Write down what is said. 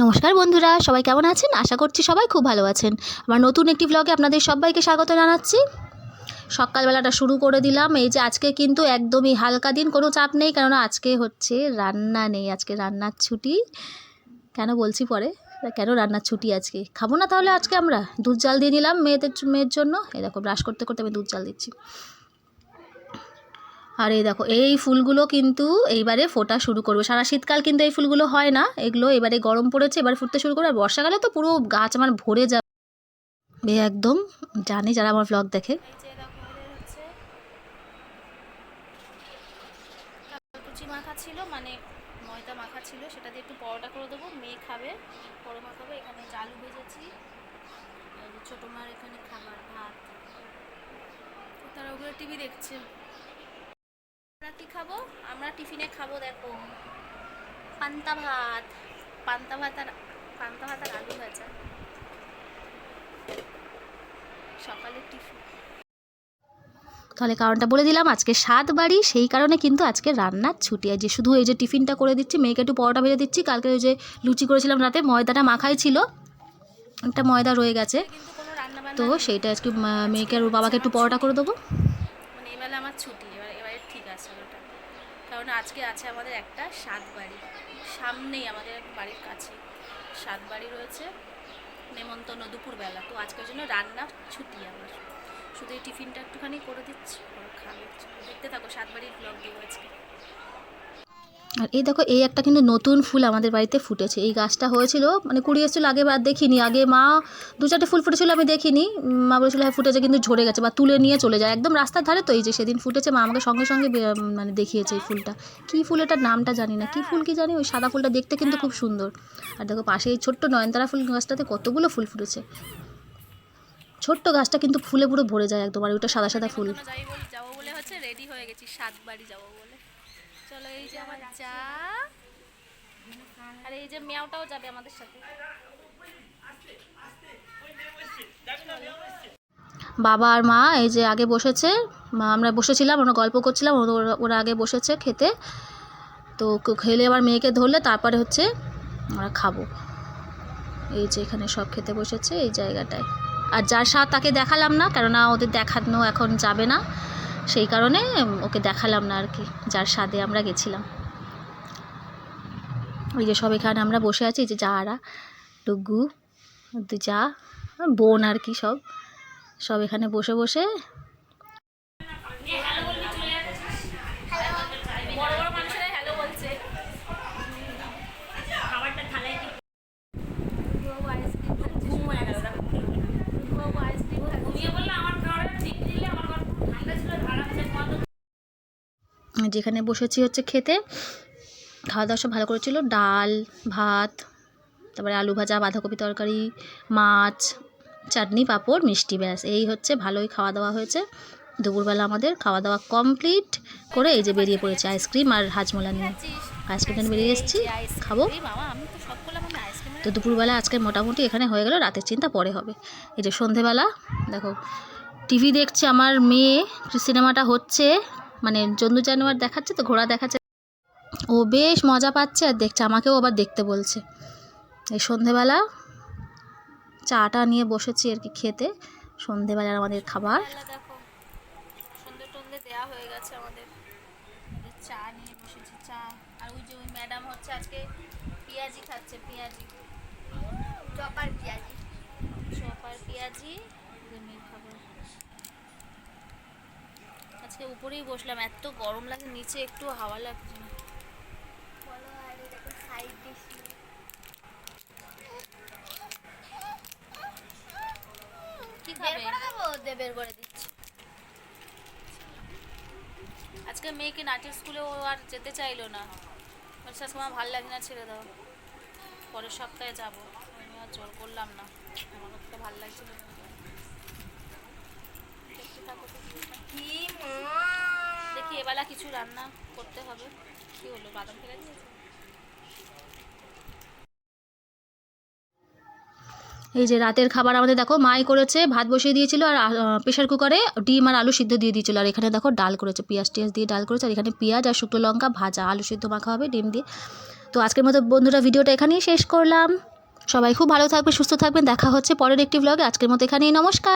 নমস্কার বন্ধুরা, সবাই কেমন আছেন? আশা করছি সবাই খুব ভালো আছেন। আমার নতুন একটি ব্লগে আপনাদের সবাইকে স্বাগত জানাচ্ছি। সকালবেলাটা শুরু করে দিলাম। এই যে আজকে কিন্তু একদমই হালকা দিন, কোনো চাপ নেই, কেননা আজকে হচ্ছে রান্না নেই, আজকে রান্নার ছুটি। কেন বলছি পরে? কেন রান্নার ছুটি আজকে? খাব না তাহলে আজকে আমরা? দুধ জাল দিয়ে নিলাম মেয়েদের, মেয়ের জন্য। এরকম ব্রাশ করতে করতে আমি দুধ জাল দিচ্ছি। আর এই দেখো, এই ফুলগুলো কিন্তু এইবারে ফোটা শুরু করবে। সারা শীতকাল কিন্তু এই ফুলগুলো হয় না। এগুলো এবারে গরম পড়েছে, এবার ফুটতে শুরু করবে। আর বর্ষাকালে তো পুরো গাছ আমার ভরে যাবে একদম জানি যারা আমার ব্লগ দেখে। মানে ছোটো মার এখানে খাবার ভাত। তারা ওগুলো টিভি দেখছে। আমরা কি খাব? আমরা টিফিনে খাব দেখো। পান্তা ভাত। পান্তা ভাত আর পান্তা ভাত আর আলু ভাজা। সকালে টিফিন। তাহলে কারণটা বলে দিলাম আজকে সাত বাড়ি সেই কারণে কিন্তু আজকে রান্নার ছুটি। আছে শুধু এই যে টিফিনটা করে দিচ্ছি মেয়েকে একটু পরোটা ভেজে দিচ্ছি কালকে ওই যে লুচি করেছিলাম রাতে ময়দাটা মাখাই ছিল। একটা ময়দা রয়ে গেছে। তো সেইটা আজকে মেয়েকে আর বাবাকে একটু পরোটা করে দেবো। মানে এবেলা আমার ছুটি এবার এবারে ঠিক আছে ওটা কারণ আজকে আছে আমাদের একটা সাত বাড়ি। সামনেই আমাদের বাড়ির কাছে সাত বাড়ি রয়েছে নেমন্তন্ন দুপুরবেলা। তো আজকের জন্য রান্না ছুটি আমার। শুধু এই টিফিনটা একটুখানি করে দিচ্ছি খাবে। দেখতে থাকো, সাত বাড়ির ব্লগ দেবো আজকে। আর এই দেখো, এই একটা কিন্তু নতুন ফুল আমাদের বাড়িতে ফুটেছে। এই গাছটা হয়েছিল মানে কুড়ি এসেছিল আগে বার দেখিনি। আগে মা দু চারটে ফুল ফুটেছিল, আমি দেখিনি। মা বলেছিল হ্যাঁ ফুটেছে কিন্তু ঝরে গেছে বা তুলে নিয়ে চলে যায়। একদম রাস্তার ধারে তো এই যে সেদিন ফুটেছে, মা আমাকে সঙ্গে সঙ্গে মানে দেখিয়েছে এই ফুলটা। কী ফুল এটার নামটা জানি না, কী ফুল কি জানি, ওই সাদা ফুলটা দেখতে কিন্তু খুব সুন্দর। আর দেখো, পাশে এই ছোট্ট নয়নতারা ফুল গাছটাতে কতগুলো ফুল ফুটেছে। ছোট্ট গাছটা কিন্তু ফুলে পুরো ভরে যায় একদম, আর ওটা সাদা সাদা ফুল। যাব বলে হচ্ছে রেডি হয়ে গেছি, সাত বাড়ি যাব বলে। চলো এই যে আমার চা। আর এই যে মেয়াওটাও যাবে আমাদের সাথে। বাবা আর মা, এই যে আগে বসেছে, মা, আমরা বসেছিলাম, আমরা গল্প করছিলাম, ওরা- ওরা আগে বসেছে খেতে। তো খেলে আবার মেয়েকে ধরলে, তারপরে হচ্ছে আমরা খাব। এই যে এখানে সব খেতে বসেছে, এই জায়গাটায়। আর যার স্বাদ তাকে দেখালাম না, কেননা ওদের দেখানো এখন যাবে না। সেই কারণে ওকে দেখালাম না আর কি, যার স্বাদে আমরা গেছিলাম। ওই যে সব এখানে আমরা বসে আছি যে যারা ডুগু যা বোন আর কি সব সব এখানে বসে বসে বড় বড় মানুষেরা হ্যালো বলছে যেখানে বসেছি হচ্ছে খেতে খাওয়া দাওয়া সব ভালো করেছিল। ডাল, ভাত, তারপরে আলু ভাজা, বাঁধাকপি তরকারি, মাছ, চাটনি, পাঁপড়, মিষ্টি, ব্যাস। এই হচ্ছে ভালোই খাওয়া দাওয়া হয়েছে। দুপুরবেলা আমাদের খাওয়া দাওয়া কমপ্লিট করে এই যে বেরিয়ে পড়েছে আইসক্রিম আর হাজমোলা নিয়ে। আইসক্রিম বেরিয়ে এসেছি, খাব। তো দুপুরবেলা আজকে মোটামুটি এখানে হয়ে গেল, রাতের চিন্তা পরে হবে। এই যে সন্ধেবেলা, দেখো, টিভি দেখছে আমার মেয়ে সিনেমাটা হচ্ছে মানে জন্তু জানোয়ার দেখাচ্ছে তো, ঘোড়া দেখাচ্ছে। ও বেশ মজা পাচ্ছে আর দেখছে, আমাকেও আবার দেখতে বলছে। এই সন্ধেবেলা চাটা নিয়ে বসেছি আর কি খেতে, সন্ধেবেলার আমাদের খাবার। দেওয়া হয়ে গেছে আমাদের। চা নিয়ে বসেছি, চা। আর ম্যাডাম হচ্ছে আজকে পেঁয়াজি খাচ্ছে, পেঁয়াজি। চপার পেঁয়াজি। চপার পেঁয়াজি আজকে উপরেই বসলাম। এত গরম লাগে নিচে একটু হাওয়া লাগছে না। কি খাবে? বের করে দিচ্ছি। আজকে মেয়েকে নাচের স্কুলে ও আর যেতে চাইলো না। বলছে আজকে আমার ভালো লাগে না ছেড়ে দাও। পরের সপ্তাহে যাব। আমি আর জোর করলাম না। আমার তো ভালো লাগছিল না। দেখতে থাকো তো। কি দেখি এবেলা কিছু রান্না করতে হবে। কি হলো, বাদাম ফেলে দিয়েছে? এই যে রাতের খাবার আমাদের দেখো, মাই করেছে, ভাত বসিয়ে দিয়েছিল আর প্রেশার কুকারে ডিম আর আলু সিদ্ধ দিয়ে দিয়েছিল। আর এখানে দেখো ডাল করেছে, পেঁয়াজ টিয়াজ দিয়ে ডাল করেছে, আর এখানে পেঁয়াজ আর শুকনো লঙ্কা ভাজা, আলু সিদ্ধ মাখা হবে, ডিম দিয়ে। তো আজকের মতো বন্ধুরা ভিডিওটা এখানেই শেষ করলাম। সবাই খুব ভালো থাকবে সুস্থ থাকবেন, দেখা হচ্ছে পরের একটি ব্লগে আজকের মতো এখানেই, নমস্কার।